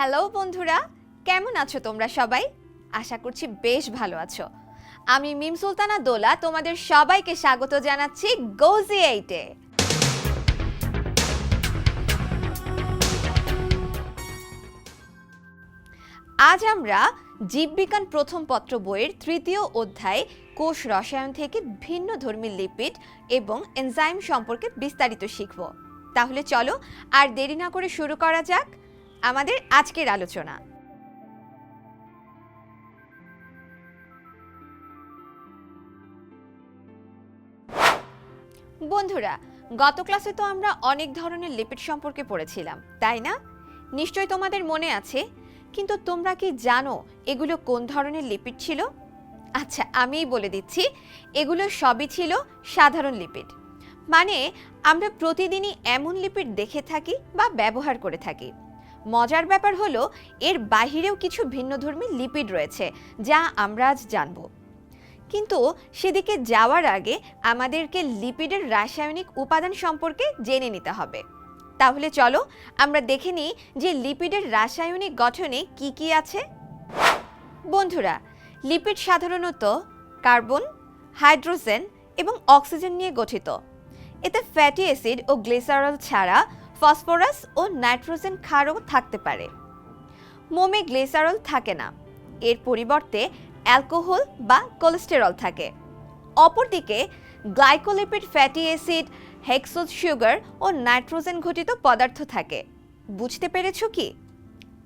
Hello বন্ধুরা, কেমন আছো তোমরা সবাই? আশা করছি বেশ ভালো আছো। আমি মিম সুলতানা দোলা, তোমাদের সবাইকে স্বাগত জানাচ্ছি গোজি এইটে আজ আমরা জীববিজ্ঞান প্রথম পত্র বইয়ের তৃতীয় অধ্যায় কোষ রসায়ন থেকে ভিন্ন ধর্মী লিপিড এবং এনজাইম সম্পর্কে বিস্তারিত শিখব। তাহলে চলো আর দেরি না করে শুরু করা যাক। আমাদের আজকের আলোচনা। বন্ধুরা, গত ক্লাসে তো আমরা অনেক ধরনের লিপিড সম্পর্কে পড়েছিলাম, তাই না? নিশ্চয় তোমাদের মনে আছে, কিন্তু তোমরা কি জানো এগুলো কোন ধরনের লিপিড ছিল? আচ্ছা আমিই বলে দিচ্ছি, এগুলো সবই ছিল সাধারণ লিপিড। মানে আমরা প্রতিদিনই এমন লিপিড দেখে থাকি বা ব্যবহার করে থাকি। মজার ব্যাপার হলো, এর বাহিরেও কিছু ভিন্নধর্মী লিপিড রয়েছে, যা আমরা আজ জানব। কিন্তু সেদিকে যাওয়ার আগে আমাদেরকে লিপিডের রাসায়নিক উপাদান সম্পর্কে জেনে নিতে হবে। তাহলে চলো, আমরা দেখে নিই যে লিপিডের রাসায়নিক গঠনে কি কি আছে। বন্ধুরা, লিপিড সাধারণত কার্বন, হাইড্রোজেন এবং অক্সিজেন নিয়ে গঠিত। এতে ফ্যাটি অ্যাসিড ও গ্লিসারল ছাড়া ফসফরাস ও নাইট্রোজেন ক্ষারও থাকতে পারে। মোমে গ্লিসারল থাকে না। এর পরিবর্তে অ্যালকোহল বা কোলেস্টেরল থাকে। অপরদিকে, glycolipid fatty acid, hexose sugar ও নাইট্রোজেন ঘটিত পদার্থ থাকে। বুঝতে পেরেছ কি?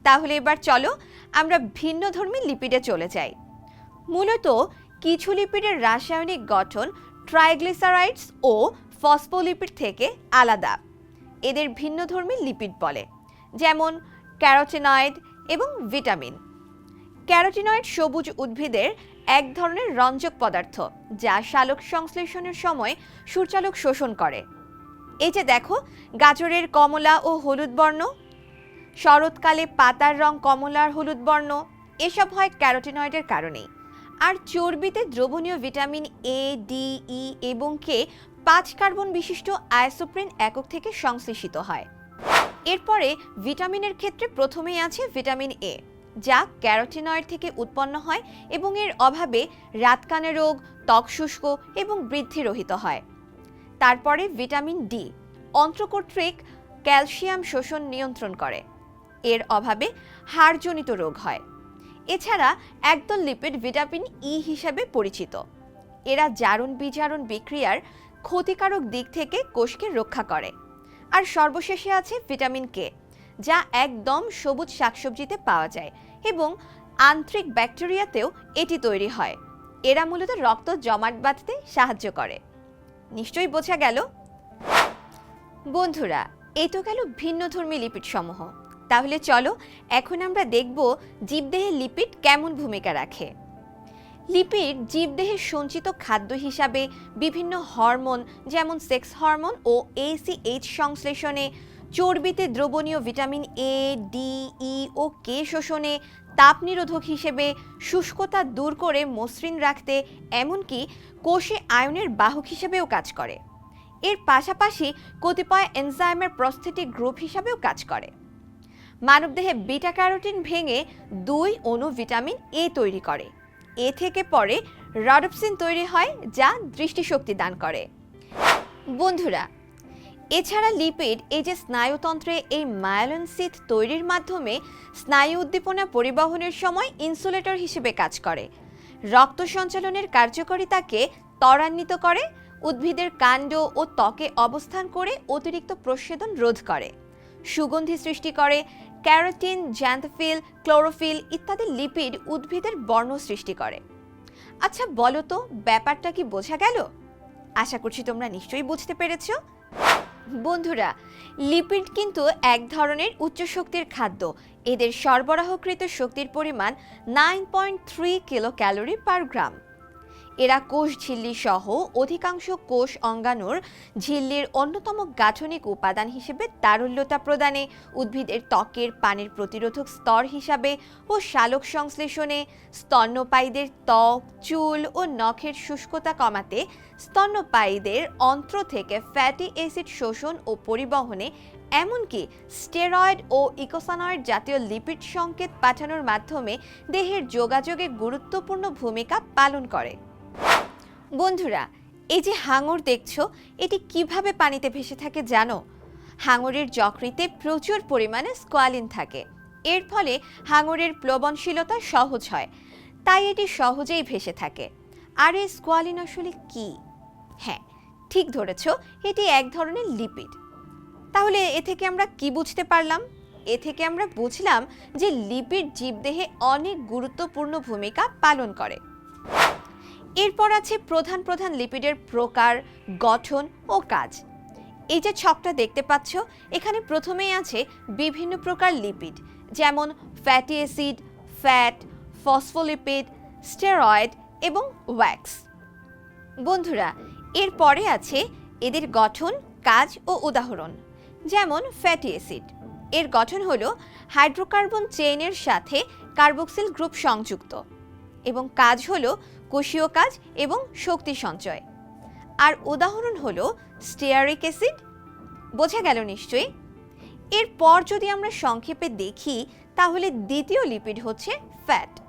তাহলে এবার চলো আমরা ভিন্ন ধর্মী লিপিডে চলে যাই। মূলত কিছু লিপিডের রাসায়নিক গঠন ট্রাইগ্লিসারাইডস ও ফসফোলিপিড থেকে আলাদা। এদের ভিন্নধর্মী লিপিড বলে, যেমন ক্যারোটিনয়েড এবং ভিটামিন। ক্যারোটিনয়েড সবুজ উদ্ভিদের এক ধরনের রঞ্জক পদার্থ, যা সালোক সংশ্লেষণের সময় সূর্যালোক শোষণ করে। এই যে দেখো, গাজরের কমলা ও হলুদ বর্ণ, শরৎকালে পাতার রং কমলার হলুদ বর্ণ, এসব হয় ক্যারোটিনয়েডের কারণেই। আর চর্বিতে দ্রবণীয় ভিটামিন এ ডি ই এবং কে পাঁচ কার্বন বিশিষ্ট আয়োসোপ্রিন একক থেকে সংশ্লেষিত হয়। এরপরে ভিটামিনের ক্ষেত্রে প্রথমেই আছে ভিটামিন এ যা ক্যারোটিনয়েড থেকে উৎপন্ন হয় এবং এর অভাবে রাতকানা রোগ, ত্বক শুষ্ক এবং বৃদ্ধিরহিত হয়। তারপরে ভিটামিন ডি অন্ত্রকর্তৃক ক্যালসিয়াম শোষণ নিয়ন্ত্রণ করে। এর অভাবে হাড়জনিত রোগ হয়। এছাড়া একদল লিপিড ভিটামিন ই হিসাবে পরিচিত। এরা জারণ বিজারণ বিক্রিয়ার ক্ষতিকারক দিক থেকে কোষকে রক্ষা করে। আর সর্বশেষে আছে ভিটামিন কে, যা একদম সবুজ শাকসবজিতে পাওয়া যায় এবং আন্ত্রিক ব্যাকটেরিয়াতেও এটি তৈরি হয়। এরা মূলত রক্ত জমাট বাঁধতে সাহায্য করে। নিশ্চয়ই বোঝা গেল? বন্ধুরা, এ তো গেল ভিন্নধর্মী লিপিড সমূহ তাহলে চলো, এখন আমরা দেখব জীবদেহে লিপিড কেমন ভূমিকা রাখে। লিপিড জীবদেহের সঞ্চিত খাদ্য হিসাবে বিভিন্ন হরমোন, যেমন সেক্স হরমোন ও এসিএইচ সংশ্লেষণে, চর্বিতে দ্রবণীয় ভিটামিন এ ডি ই ও কে শোষণে তাপ নিরোধক হিসেবে শুষ্কতা দূর করে মসৃণ রাখতে, এমনকি কোষে আয়নের বাহক হিসেবেও কাজ করে। এর পাশাপাশি কতিপয় এনজাইমের প্রস্থেটিক গ্রুপ হিসাবেও কাজ করে। মানবদেহে বিটা ক্যারোটিন ভেঙে দুই অণু ভিটামিন এ তৈরি করে। এ থেকে পরে রডপসিন তৈরি হয় যা দৃষ্টিশক্তি দান করে। বন্ধুরা, এছাড়া লিপিড এই যে স্নায়ুতন্ত্রে এই মায়োলিন সিথ তৈরির মাধ্যমে স্নায়ু উদ্দীপনা পরিবহনের সময় ইনসুলেটর হিসেবে কাজ করে। রক্ত সঞ্চালনের কার্যকারিতাকে ত্বরান্বিত করে, উদ্ভিদের কাণ্ড ও ত্বকে অবস্থান করে অতিরিক্ত প্রসেদন রোধ করে। সুগন্ধি সৃষ্টি করে ক্যারোটিন, জ্যান্থফিল, ক্লোরোফিল ইত্যাদি লিপিড উদ্ভিদের বর্ণ সৃষ্টি করে। আচ্ছা বলো তো, ব্যাপারটা কি বোঝা গেল? আশা করছি তোমরা নিশ্চয়ই বুঝতে পেরেছ। বন্ধুরা, লিপিড কিন্তু এক ধরনের উচ্চ শক্তির খাদ্য। এদের সরবরাহকৃত শক্তির পরিমাণ nine point three kilo calorie per gram এরা কোষ ঝিল্লি সহ অধিকাংশ কোষ অঙ্গাণুর ঝিল্লির অন্যতম গাঠনিক উপাদান হিসেবে তারল্যতা প্রদানে, উদ্ভিদের ত্বকের পানির প্রতিরোধক স্তর হিসাবে ও শালক সংশ্লেষণে, স্তন্যপায়ীদের ত্বক, চুল ও নখের শুষ্কতা কমাতে, স্তন্যপায়ীদের অন্ত্র থেকে ফ্যাটি অ্যাসিড শোষণ ও পরিবহনে, এমনকি স্টেরয়েড ও ইকোসানয়েড জাতীয় লিপিড সংকেত পাঠানোর মাধ্যমে দেহের যোগাযোগে গুরুত্বপূর্ণ ভূমিকা পালন করে। বন্ধুরা, এই যে হাঙর দেখছ, এটি কীভাবে পানিতে ভেসে থাকে জানো? হাঙরের যকৃতে প্রচুর পরিমাণে স্কোয়ালিন থাকে। এর ফলে হাঙরের প্লবনশীলতা সহজ হয়, তাই এটি সহজেই ভেসে থাকে। আর এই স্কোয়ালিন আসলে কি? হ্যাঁ ঠিক ধরেছ, এটি এক ধরনের লিপিড তাহলে এ থেকে আমরা কি বুঝতে পারলাম? এ থেকে আমরা বুঝলাম যে লিপিড জীবদেহে অনেক গুরুত্বপূর্ণ ভূমিকা পালন করে। এরপর আছে প্রধান প্রধান লিপিডের প্রকার, গঠন ও কাজ। এই যে ছকটা দেখতে পাচ্ছ, এখানে প্রথমেই আছে বিভিন্ন প্রকার লিপিড, যেমন fatty acid fat phospholipid steroid এবং ওয়্যাক্স বন্ধুরা, এরপরে আছে এদের গঠন, কাজ ও উদাহরণ, যেমন ফ্যাটি অ্যাসিড এর গঠন হলো হাইড্রোকার্বন চেইনের সাথে কার্বক্সিল গ্রুপ সংযুক্ত এবং কাজ হলো কোষীয় কাজ এবং শক্তি সঞ্চয়। আর উদাহরণ হল স্টেয়ারিক অ্যাসিড। বোঝা গেল নিশ্চয়ই? এরপর যদি আমরা সংক্ষেপে দেখি, তাহলে দ্বিতীয় লিপিড হচ্ছে ফ্যাট।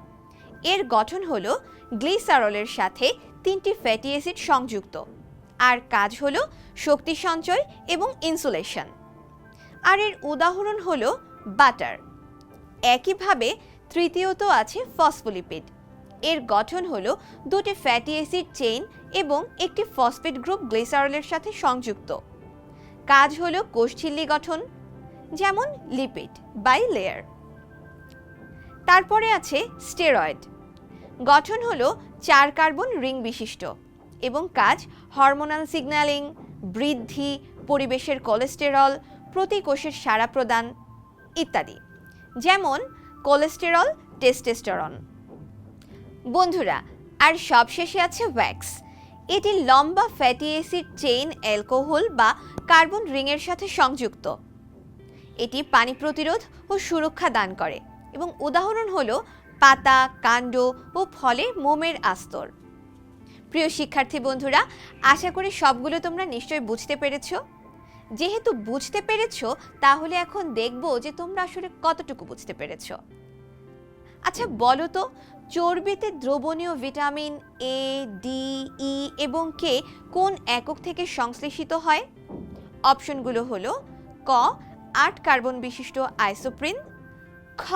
এর গঠন হল গ্লিসারলের সাথে তিনটি ফ্যাটি অ্যাসিড সংযুক্ত। আর কাজ হল শক্তি সঞ্চয় এবং ইনসুলেশন। আর এর উদাহরণ হল বাটার। একইভাবে তৃতীয়ত আছে ফসফোলিপিড। এর গঠন হলো দুটি ফ্যাটি অ্যাসিড চেইন এবং একটি ফসফেট গ্রুপ গ্লিসারলের সাথে সংযুক্ত। কাজ হলো কোষঝিল্লি গঠন, যেমন লিপিড বাই লেয়ার তারপরে আছে স্টেরয়েড গঠন হলো চার কার্বন রিং বিশিষ্ট এবং কাজ হরমোনাল সিগন্যালিং বৃদ্ধি, পরিবেশের কোলেস্টেরল প্রতি কোষের সাড়া প্রদান ইত্যাদি। যেমন কোলেস্টেরল টেস্টেস্টেরন বন্ধুরা, আর সবশেষে আছে ওয়্যাক্স এটি লম্বা ফ্যাটি অ্যাসিড চেইন অ্যালকোহল বা কার্বন রিংয়ের সাথে সংযুক্ত। এটি পানি প্রতিরোধ ও সুরক্ষা দান করে এবং উদাহরণ হল পাতা, কাণ্ড ও ফলে মোমের আস্তর। প্রিয় শিক্ষার্থী বন্ধুরা, আশা করি সবগুলো তোমরা নিশ্চয়ই বুঝতে পেরেছ। যেহেতু বুঝতে পেরেছ, তাহলে এখন দেখব যে তোমরা আসলে কতটুকু বুঝতে পেরেছ। আচ্ছা বলো তো চর্বিতে দ্রবণীয় ভিটামিন এ ডি ই এবং কে কোন একক থেকে সংশ্লেষিত হয়? অপশনগুলো হলো, ক, আট কার্বন বিশিষ্ট আইসোপ্রিন, খ,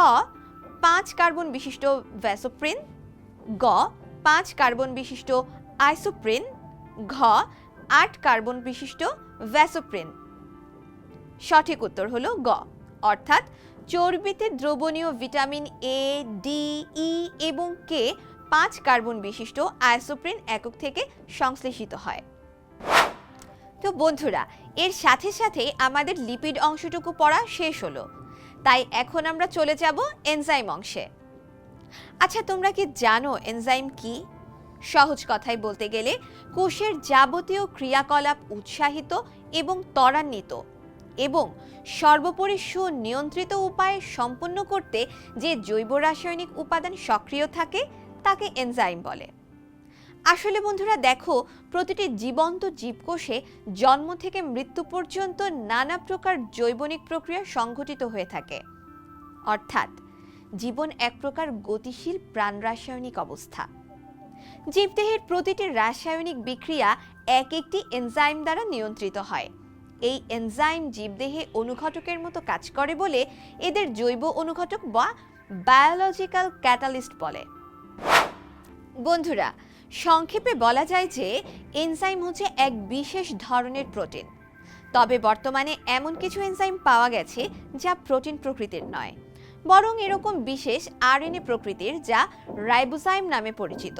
পাঁচ কার্বন বিশিষ্ট ভ্যাসোপ্রিন, গ, পাঁচ কার্বন বিশিষ্ট আইসোপ্রিন, ঘ, আট কার্বন বিশিষ্ট ভ্যাসোপ্রিন। সঠিক উত্তর হলো গ। অর্থাৎ চর্বিতে দ্রবণীয় ভিটামিন এ ডি ই এবং কে পাঁচ কার্বন বিশিষ্ট আইসোপ্রিন একক থেকে সংশ্লেষিত হয়। তো বন্ধুরা, এর সাথে সাথে আমাদের লিপিড অংশটুকু পড়া শেষ হলো। তাই এখন আমরা চলে যাব এনজাইম অংশে। আচ্ছা তোমরা কি জানো এনজাইম কি? সহজ কথায় বলতে গেলে, কোষের যাবতীয় ক্রিয়াকলাপ উৎসাহিত এবং ত্বরান্বিত। এবং সর্বোপরি সুনিয়ন্ত্রিত উপায়ে সম্পন্ন করতে যে জৈব রাসায়নিক উপাদান সক্রিয় থাকে, তাকে এনজাইম বলে। আসলে বন্ধুরা, দেখো, প্রতিটি জীবন্ত জীবকোষে জন্ম থেকে মৃত্যু পর্যন্ত নানা প্রকার জৈবনিক প্রক্রিয়া সংঘটিত হয়ে থাকে। অর্থাৎ, জীবন এক প্রকার গতিশীল প্রাণ রাসায়নিক অবস্থা। জীবদেহের প্রতিটি রাসায়নিক বিক্রিয়া এক একটি এনজাইম দ্বারা নিয়ন্ত্রিত হয়। এই এনজাইম জীবদেহে অনুঘটকের মতো কাজ করে বলে এদের জৈব অনুঘটক বা বায়োলজিক্যাল ক্যাটালিস্ট বলে। বন্ধুরা, সংক্ষেপে বলা যায় যে এনজাইম হচ্ছে এক বিশেষ ধরনের প্রোটিন। তবে বর্তমানে এমন কিছু এনজাইম পাওয়া গেছে যা প্রোটিন প্রকৃতির নয়, বরং এরকম বিশেষ আরএনএ প্রকৃতির যা রাইবোজাইম নামে পরিচিত।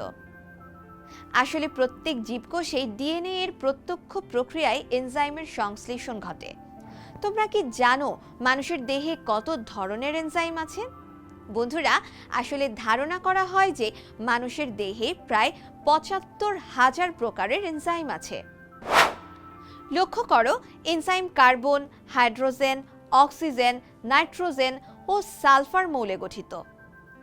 আসলে প্রত্যেক জীবকোষে ডিএনএ এর প্রত্যক্ষ প্রক্রিয়ায় এনজাইমের সংশ্লেষণ ঘটে। তোমরা কি জানো মানুষের দেহে কত ধরনের এনজাইম আছে? বন্ধুরা, আসলে ধারণা করা হয় যে মানুষের দেহে প্রায় পঁচাত্তর হাজার প্রকারের এনজাইম আছে। লক্ষ্য করো, enzyme carbon, hydrogen, oxygen, nitrogen ও সালফার মৌলে গঠিত।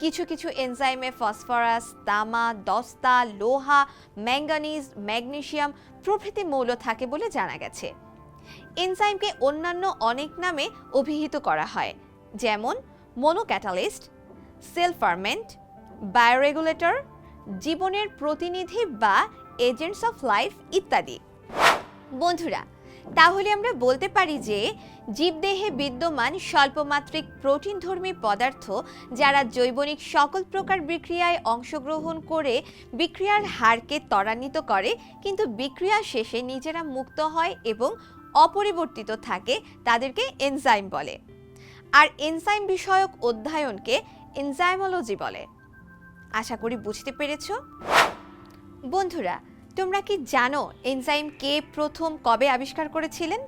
কিছু কিছু এনজাইমে ফসফরাস, তামা, দস্তা, লোহা, ম্যাঙ্গানিজ, ম্যাগনেশিয়াম প্রভৃতি মৌল থাকে বলে জানা গেছে। এনজাইমকে অন্যান্য অনেক নামে অভিহিত করা হয়, যেমন মনোক্যাটালিস্ট, সেল ফার্মেন্ট, বায়োরেগুলেটর, জীবনের প্রতিনিধি বা এজেন্টস অফ লাইফ ইত্যাদি। বন্ধুরা তাহলে আমরা বলতে পারি যে জীবদেহে বিদ্যমান স্বল্পমাত্রিক প্রোটিনধর্মী পদার্থ যারা জৈবনিক সকল প্রকার বিক্রিয়ায় অংশগ্রহণ করে বিক্রিয়ার হারকে ত্বরান্বিত করে, কিন্তু বিক্রিয়া শেষে নিজেরা মুক্ত হয় এবং অপরিবর্তিত থাকে তাদেরকে এনজাইম বলে। আর এনজাইম বিষয়ক অধ্যয়নকে এনজাইমোলজি বলে। আশা করি বুঝতে পেরেছ? বন্ধুরা তোমরা কি জানো এনজাইম কে প্রথম কবে আবিষ্কার করেছিলেন?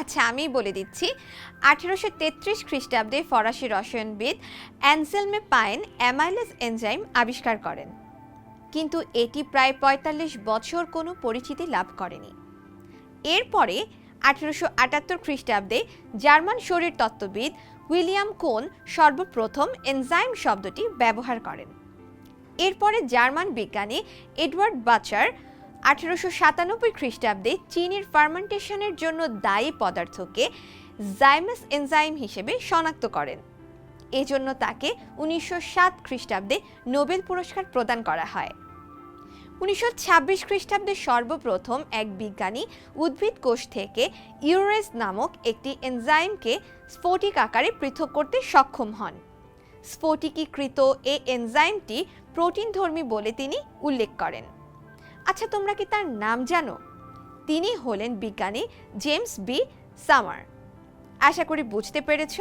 আচ্ছা আমি বলে দিচ্ছি। আঠেরোশো তেত্রিশ খ্রিস্টাব্দে ফরাসি রসায়নবিদ অ্যানসেলমে পায়েন অ্যামাইলেস এনজাইম আবিষ্কার করেন। কিন্তু এটি প্রায় পঁয়তাল্লিশ বছর কোনো পরিচিতি লাভ করেনি। এরপরে আঠেরোশো আটাত্তর খ্রিস্টাব্দে জার্মান শরীরতত্ত্ববিদ উইলিয়াম কোন সর্বপ্রথম এনজাইম শব্দটি ব্যবহার করেন। এরপরে জার্মান বিজ্ঞানী এডওয়ার্ড বাচার আঠেরোশো সাতানব্বই খ্রিস্টাব্দে চিনির ফার্মেন্টেশনের জন্য দায়ী পদার্থকে জাইমাস এনজাইম হিসেবে শনাক্ত করেন। এজন্য তাকে উনিশশো সাত খ্রিস্টাব্দে নোবেল পুরস্কার প্রদান করা হয়। উনিশশো ছাব্বিশ খ্রিস্টাব্দে সর্বপ্রথম এক বিজ্ঞানী উদ্ভিদ কোষ থেকে ইউরেজ নামক একটি এনজাইমকে স্ফটিক আকারে পৃথক করতে সক্ষম হন। স্ফটিকীকৃত এ এনজাইমটি প্রোটিনধর্মী বলে তিনি উল্লেখ করেন। আচ্ছা তোমরা কি তার নাম জানো? তিনি হলেন বিজ্ঞানী জেমস বি সামার। আশা করি বুঝতে পেরেছ?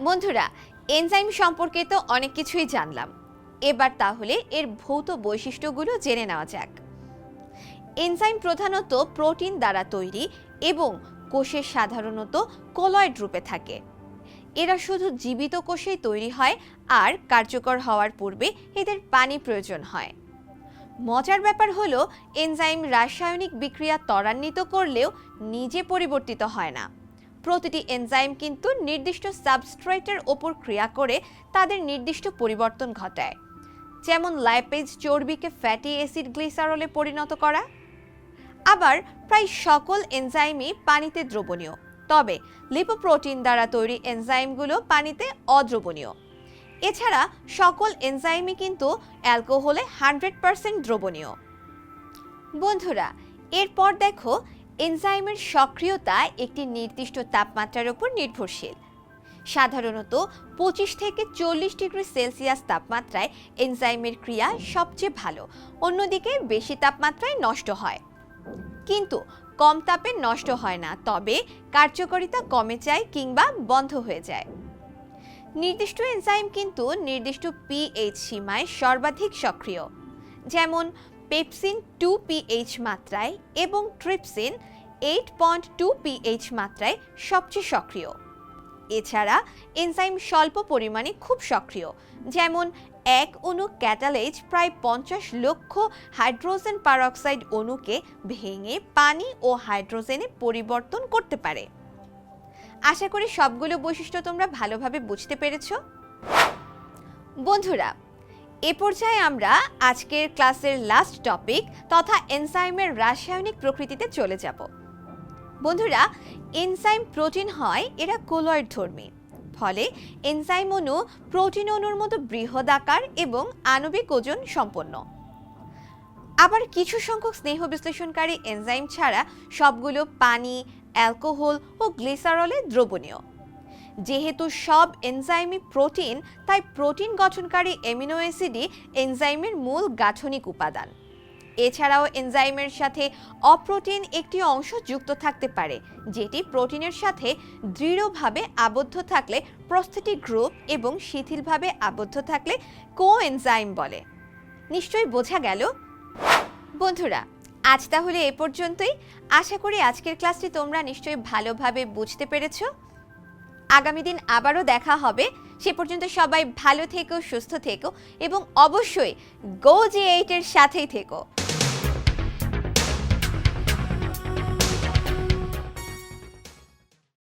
বন্ধুরা, এনজাইম সম্পর্কে তো অনেক কিছুই জানলাম। এবার তাহলে এর ভৌত বৈশিষ্ট্যগুলো জেনে নেওয়া যাক। এনজাইম প্রধানত প্রোটিন দ্বারা তৈরি এবং কোষে সাধারণত কোলয়েড রূপে থাকে। এরা শুধু জীবিত কোষেই তৈরি হয় আর কার্যকর হওয়ার পূর্বে এদের পানি প্রয়োজন হয়। মজার ব্যাপার হলো, এনজাইম রাসায়নিক বিক্রিয়া ত্বরান্বিত করলেও নিজে পরিবর্তিত হয় না। প্রতিটি এনজাইম কিন্তু নির্দিষ্ট সাবস্ট্রেটের ওপর ক্রিয়া করে তাদের নির্দিষ্ট পরিবর্তন ঘটায়। যেমন লাইপেজ চর্বিকে ফ্যাটি অ্যাসিড গ্লিসারলে পরিণত করা। আবার প্রায় সকল এনজাইমই পানিতে দ্রবণীয়। তবে লিপোপ্রোটিন দ্বারা তৈরি এনজাইমগুলো পানিতে অদ্রবণীয়। এছাড়া সকল এনজাইমই কিন্তু অ্যালকোহলে হান্ড্রেড পারসেন্ট দ্রবণীয়। বন্ধুরা, এরপর দেখো এনজাইমের সক্রিয়তা একটি নির্দিষ্ট তাপমাত্রার উপর নির্ভরশীল। সাধারণত পঁচিশ থেকে চল্লিশ ডিগ্রি সেলসিয়াস তাপমাত্রায় এনজাইমের ক্রিয়া সবচেয়ে ভালো, অন্যদিকে বেশি তাপমাত্রায় নষ্ট হয়। কিন্তু কম তাপে নষ্ট হয় না, তবে কার্যকারিতা কমে যায় কিংবা বন্ধ হয়ে যায়। নির্দিষ্ট এনজাইম কিন্তু নির্দিষ্ট পিএইচ সীমায় সর্বাধিক সক্রিয়, যেমন পেপসিন টু পিএইচ মাত্রায় এবং trypsin eight point two pH মাত্রায় সবচেয়ে সক্রিয়। এছাড়া এনজাইম স্বল্প পরিমাণে খুব সক্রিয়, যেমন এক অণু ক্যাটালেজ প্রায় পঞ্চাশ লক্ষ হাইড্রোজেন পারঅক্সাইড অণুকে ভেঙে পানি ও হাইড্রোজেনে পরিবর্তন করতে পারে। আশা করি সবগুলো বৈশিষ্ট্য তোমরা ভালোভাবে বুঝতে পেরেছ। বন্ধুরা, এ পর্যায়ে আমরা আজকের ক্লাসের লাস্ট টপিক তথা এনজাইমের রাসায়নিক প্রকৃতিতে চলে যাব। বন্ধুরা এনজাইম প্রোটিন হয় এরা কোলয়েড ধর্মী ফলে এনজাইম অণু প্রোটিন অণুর মতো বৃহদাকার এবং আণবিক ওজন সম্পন্ন। আবার কিছু সংখ্যক স্নেহ বিশ্লেষণকারী এনজাইম ছাড়া সবগুলো পানি অ্যালকোহল ও গ্লিসারলে দ্রবণীয়। যেহেতু সব এনজাইমই প্রোটিন, তাই প্রোটিন গঠনকারী এমিনো অ্যাসিডই এনজাইমের মূল গাঠনিক উপাদান। এছাড়াও এনজাইমের সাথে অপ্রোটিন একটি অংশ যুক্ত থাকতে পারে, যেটি প্রোটিনের সাথে দৃঢ়ভাবে আবদ্ধ থাকলে প্রস্থেটিক গ্রুপ এবং শিথিলভাবে আবদ্ধ থাকলে কো এনজাইম বলে। নিশ্চয়ই বোঝা গেল? বন্ধুরা আজ তাহলে এ পর্যন্তই। আশা করি আজকের ক্লাসটি তোমরা নিশ্চয়ই ভালোভাবে বুঝতে পেরেছ। আগামী দিন আবারও দেখা হবে। সে পর্যন্ত সবাই ভালো থেকো, সুস্থ থেকো এবং অবশ্যই গো জি এইটের সাথেই থেকো।